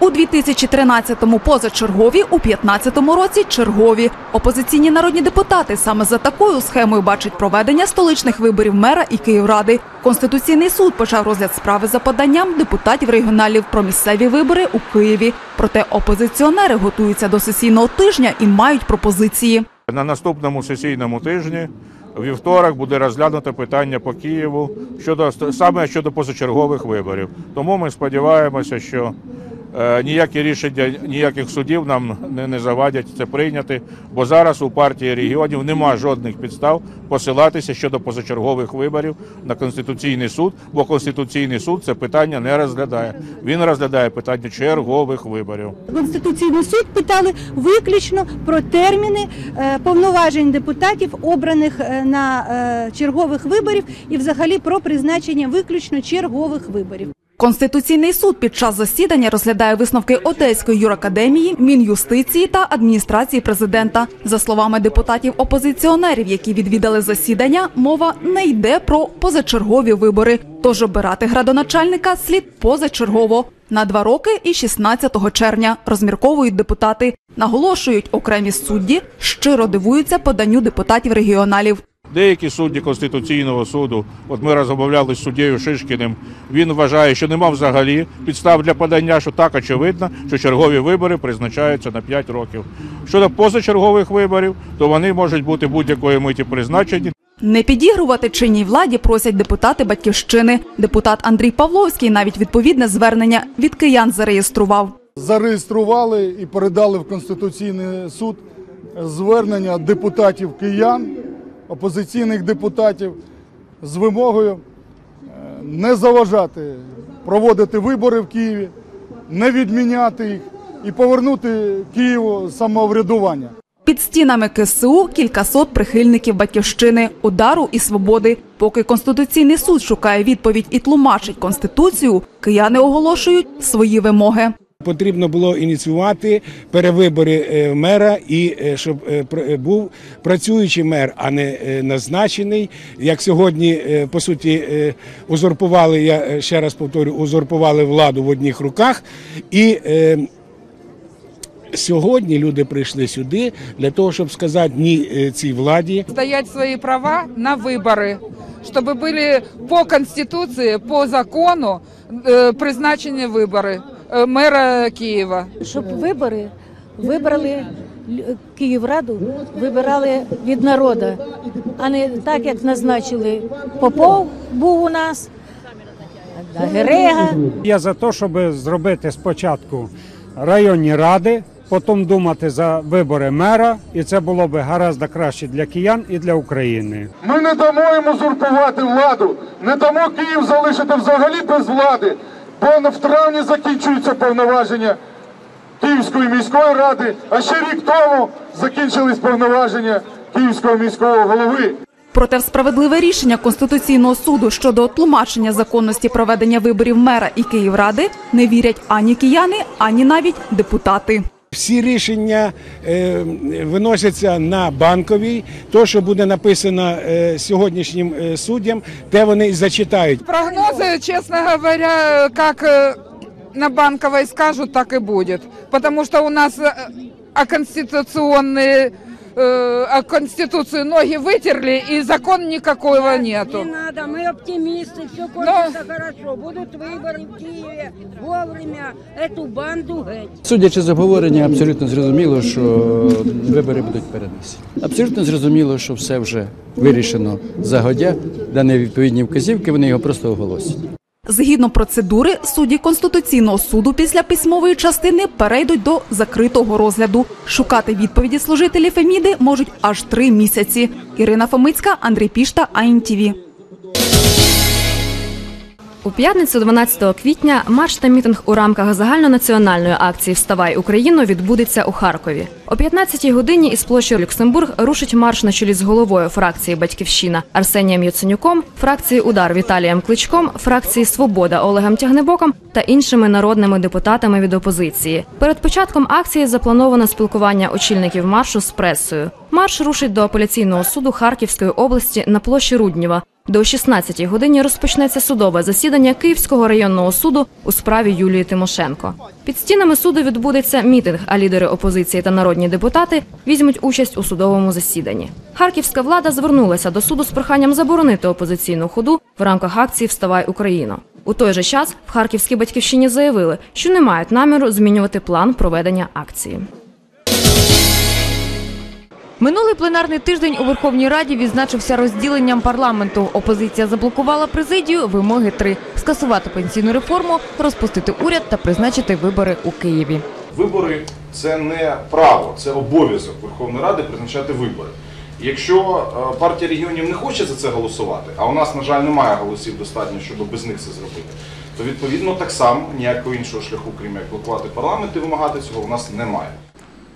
У 2013-му позачергові, у 2015 році чергові. Опозиційні народні депутати саме за такою схемою бачать проведення столичних виборів мера і Київради. Конституційний суд почав розгляд справи за поданням депутатів регіоналів про місцеві вибори у Києві. Проте опозиціонери готуються до сесійного тижня і мають пропозиції. На наступному сесійному тижні вівторок буде розглянуто питання по Києву щодо саме щодо позачергових виборів. Тому ми сподіваємося, що ніякі рішення ніяких судів нам не, не завадять це прийняти, бо зараз у партії регіонів нема жодних підстав посилатися щодо позачергових виборів на конституційний суд, бо конституційний суд це питання не розглядає. Він розглядає питання чергових виборів. Конституційний суд питали виключно про терміни е, повноважень депутатів, обраних е, на е, чергових виборів, і взагалі про призначення виключно чергових виборів. Конституційний суд під час засідання розглядає висновки Одеської юракадемії, Мін'юстиції та адміністрації президента. За словами депутатів-опозиціонерів, які відвідали засідання, мова не йде про позачергові вибори. Тож обирати градоначальника слід позачергово на два роки і 16 червня. Розмірковують депутати. Наголошують, окремі судді щиро дивуються поданню депутатів регіоналів. Деякі судді Конституційного суду, от ми розмовляли з суддєю Шишкіним, він вважає, що нема взагалі підстав для подання, що так очевидно, що чергові вибори призначаються на 5 років. Щодо позачергових виборів, то вони можуть бути будь-якої миті призначені. Не підігрувати чинній владі просять депутати батьківщини. Депутат Андрій Павловський навіть відповідне звернення від киян зареєстрував. зареєстрували і передали в Конституційний суд звернення депутатів киян, опозиційних депутатів з вимогою е, не заважати проводити вибори в Києві, не відміняти їх і повернути Києву самоврядування. Під стінами КСУ кількасот прихильників батьківщини, удару і свободи. Поки конституційний суд шукає відповідь і тлумачить конституцію, кияни оголошують свої вимоги. Потрібно було ініціювати перевибори е, мера і е, щоб е, пр- е, був працюючий мер, а не е, назначений. Як сьогодні е, по суті е, узурпували, я е, ще раз повторю, узурпували владу в одних руках і. е, Сьогодні люди прийшли сюди для того, щоб сказати ні е, цій владі, стоять свои права на выборы, чтобы были по Конституции, по закону э, призначены выборы э, мэра Киева. щоб вибори вибрали лю- Київраду, вибирали від народу, а не так, як назначили Попов був у нас, а Герега. Я за те, щоб зробити спочатку районні ради, потім думати за вибори мера, і це було б гаразд краще для киян і для України. Ми не дамо йому узурпувати владу, не дамо Київ залишити взагалі без влади, бо в травні закінчуються повноваження Київської міської ради, а ще рік тому закінчились повноваження Київського міського голови. Проте в справедливе рішення Конституційного суду щодо тлумачення законності проведення виборів мера і Київради не вірять ані кияни, ані навіть депутати. всі рішення е, виносяться на банковій. То, що буде написано е, сьогоднішнім е, суддям, те вони і зачитають. Прогнозы, честно говоря, как э, на банковой скажут, так и будет. Потому что у нас э, а конституционные э, а конституцию ноги вытерли и закон никакого нету. Не надо, мы оптимисты, все кончится хорошо. Будут выборы в Киеве вовремя эту банду геть. Судячи з обговорення, абсолютно зрозуміло, що вибори будуть перенесені. Абсолютно зрозуміло, що все вже вирішено загодя, дані відповідні вказівки, вони його просто оголосять. Згідно процедури, судді Конституційного суду після письмової частини перейдуть до закритого розгляду. Шукати відповіді служителі Феміди можуть аж три місяці. Ірина Фомицька, Андрій Пішта, АІНТІВІ. У п'ятницю, 12 квітня, марш та мітинг у рамках загальнонаціональної акції Вставай Україну відбудеться у Харкові. О 15-й годині із площі Люксембург рушить марш на чолі з головою фракції Батьківщина Арсенієм Яценюком, фракції Удар Віталієм Кличком, фракції Свобода Олегом Тягнебоком та іншими народними депутатами від опозиції. Перед початком акції заплановано спілкування очільників маршу з пресою. Марш рушить до апеляційного суду Харківської області на площі Руднєва. До 16-й годині розпочнеться судове засідання Київського районного суду у справі Юлії Тимошенко. Під стінами суду відбудеться мітинг, а лідери опозиції та народні депутати візьмуть участь у судовому засіданні. Харківська влада звернулася до суду з проханням заборонити опозиційну ходу в рамках акції Вставай Україно. У той же час в Харківській батьківщині заявили, що не мають наміру змінювати план проведення акції. Минулий пленарний тиждень у Верховній Раді відзначився розділенням парламенту. Опозиція заблокувала президію. Вимоги три: скасувати пенсійну реформу, розпустити уряд та призначити вибори у Києві. Вибори це не право, це обов'язок Верховної Ради призначати вибори. Якщо е, партія регіонів не хоче за це голосувати, а у нас, на жаль, немає голосів достатньо, щоб без них це зробити, то відповідно так само ніякого іншого шляху, крім як блокувати парламент і вимагати цього, у нас немає.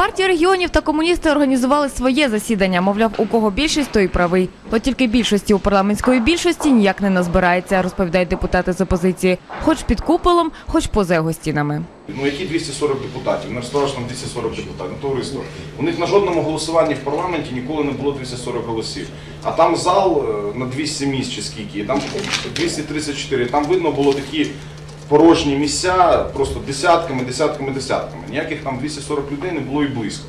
Партія регіонів та комуністи організували своє засідання. Мовляв, у кого більшість, той і правий. От тільки більшості у парламентської більшості ніяк не назбирається, розповідають депутати з опозиції, хоч під куполом, хоч поза його стінами. Ну які 240 депутатів? Не розставиш там 240 депутатів. Ну, товариство. У них на жодному голосуванні в парламенті ніколи не було 240 голосів. А там зал е, на 200 місць чи скільки, там 234. Там видно було такі порожні місця просто десятками, десятками, десятками. Ніяких там 240 людей не було і близько.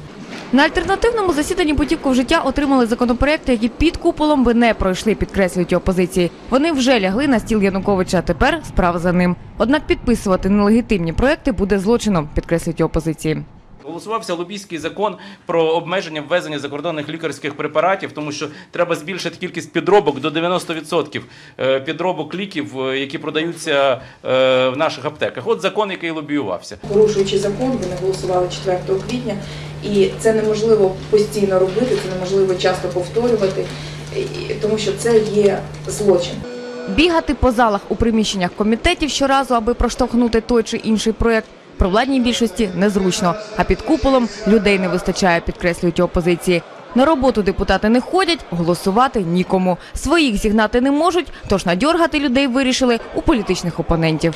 На альтернативному засіданні путівку в життя отримали законопроекти, які під куполом би не пройшли, підкреслюють опозиції. Вони вже лягли на стіл Януковича. а Тепер справа за ним. Однак підписувати нелегітимні проекти буде злочином, підкреслюють опозиції. Голосувався лобійський закон про обмеження ввезення закордонних лікарських препаратів, тому що треба збільшити кількість підробок до 90% е, підробок ліків, е, які продаються е, в наших аптеках. От закон, який лобіювався. порушуючи закон, вони голосували 4 квітня, і це неможливо постійно робити, це неможливо часто повторювати, тому що це є злочин. Бігати по залах у приміщеннях комітетів щоразу, аби проштовхнути той чи інший проект. Провладній більшості незручно, а під куполом людей не вистачає, підкреслюють опозиції. На роботу депутати не ходять, голосувати нікому. Своїх зігнати не можуть, тож надьоргати людей вирішили у політичних опонентів.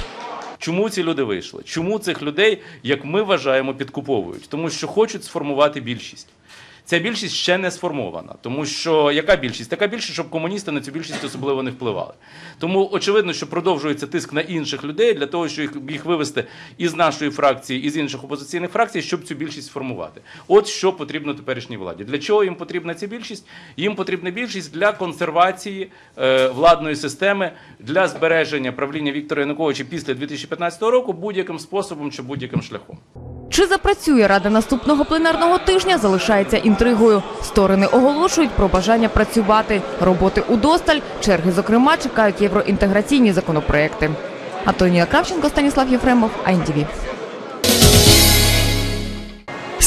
Чому ці люди вийшли? Чому цих людей, як ми вважаємо, підкуповують? Тому що хочуть сформувати більшість. Ця більшість ще не сформована, тому що яка більшість? Така більшість, щоб комуністи на цю більшість особливо не впливали. Тому очевидно, що продовжується тиск на інших людей для того, щоб їх, їх вивести із нашої фракції, із інших опозиційних фракцій, щоб цю більшість сформувати. От що потрібно теперішній владі. Для чого їм потрібна ця більшість? Їм потрібна більшість для консервації е, владної системи, для збереження правління Віктора Януковича після 2015 року будь-яким способом чи будь-яким шляхом. Чи запрацює рада наступного пленарного тижня, залишається інтригою. Сторони оголошують про бажання працювати. Роботи удосталь, черги, зокрема, чекають євроінтеграційні законопроекти. Антонія Кравченко, Станіслав Єфремов, АНТВ.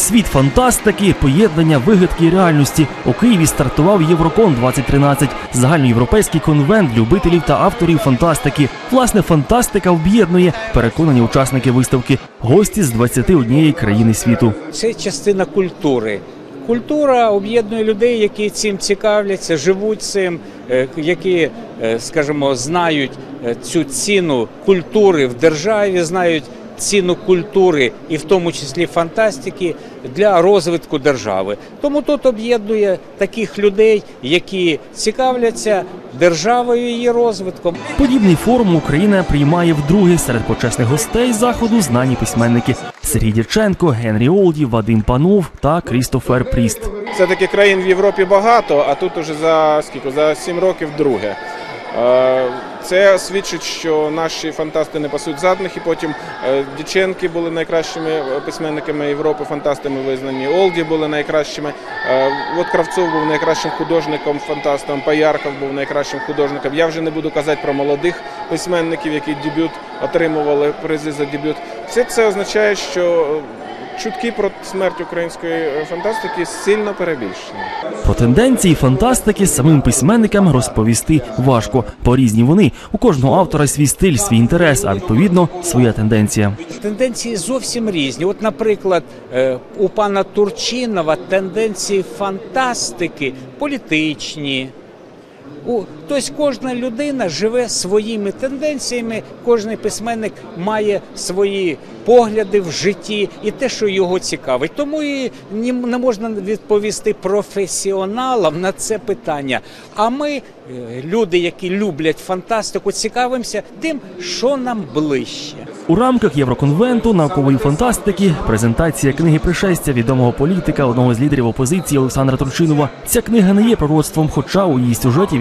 Світ фантастики, поєднання вигадки реальності. У Києві стартував Єврокон 2013 загальноєвропейський конвент любителів та авторів фантастики. Власне, фантастика об'єднує переконані учасники виставки, гості з 21 країни світу. Це частина культури. Культура об'єднує людей, які цим цікавляться, живуть цим, е, які, е, скажімо, знають е, цю ціну культури в державі, знають ціну культури і в тому числі фантастики для розвитку держави. Тому тут об'єднує таких людей, які цікавляться державою і її розвитком. Подібний форум Україна приймає вдруге серед почесних гостей заходу знані письменники Сергій Дяченко, Генрі Олді, Вадим Панов та Крістофер Пріст. Все-таки країн в Європі багато, а тут уже за скільки за сім років друге. Це свідчить, що наші фантасти не пасуть задних, і потім е, Діченки були найкращими е, письменниками Європи, фантастами визнані. Олді були найкращими. Е, От Кравцов був найкращим художником, фантастом. Паярков був найкращим художником. Я вже не буду казати про молодих письменників, які дебют отримували призи за дебют. Все це означає, що чутки про смерть української е, фантастики сильно перебільшені. Про тенденції фантастики самим письменникам розповісти важко. По різні вони у кожного автора свій стиль, свій інтерес, а відповідно своя тенденція. Тенденції зовсім різні. От, наприклад, е, у пана Турчинова тенденції фантастики політичні. У тобто кожна людина живе своїми тенденціями, кожен письменник має свої погляди в житті і те, що його цікавить. Тому і не можна відповісти професіоналам на це питання. А ми, е, люди, які люблять фантастику, цікавимося тим, що нам ближче. У рамках Євроконвенту наукової фантастики презентація книги пришестя відомого політика, одного з лідерів опозиції Олександра Турчинова. Ця книга не є пророцтвом, хоча у її сюжеті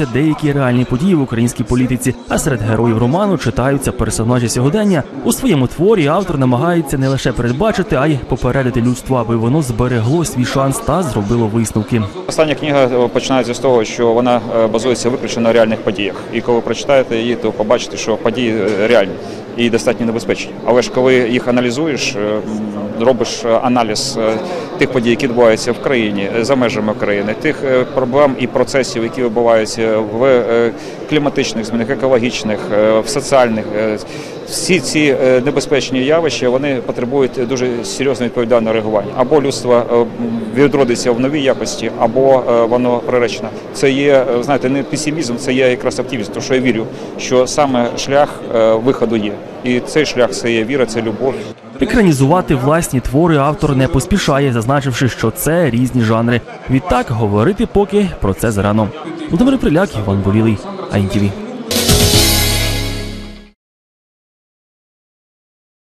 відстежуються деякі реальні події в українській політиці. А серед героїв роману читаються персонажі сьогодення. У своєму творі автор намагається не лише передбачити, а й попередити людство, аби воно зберегло свій шанс та зробило висновки. Остання книга е, починається з того, що вона е, базується виключно на реальних подіях. І коли прочитаєте її, то побачите, що події е, реальні і достатньо небезпечні. Але ж коли їх аналізуєш, робиш аналіз тих подій, які відбуваються в країні, е, за межами країни, тих е, проблем і процесів, які відбуваються в е, кліматичних змінах, екологічних, в соціальних. Всі ці небезпечні явища вони потребують дуже серйозного відповідального реагування. Або людство відродиться в новій якості, або воно приречено. Це є, знаєте, не песимізм, це є якраз оптимізм, тому що я вірю, що саме шлях виходу є. І цей шлях це є віра, це любов. Екранізувати власні твори автор не поспішає, зазначивши, що це різні жанри. Відтак говорити поки про це зарано. Володимир Приляк, Іван Болілий, АІНТІВІ.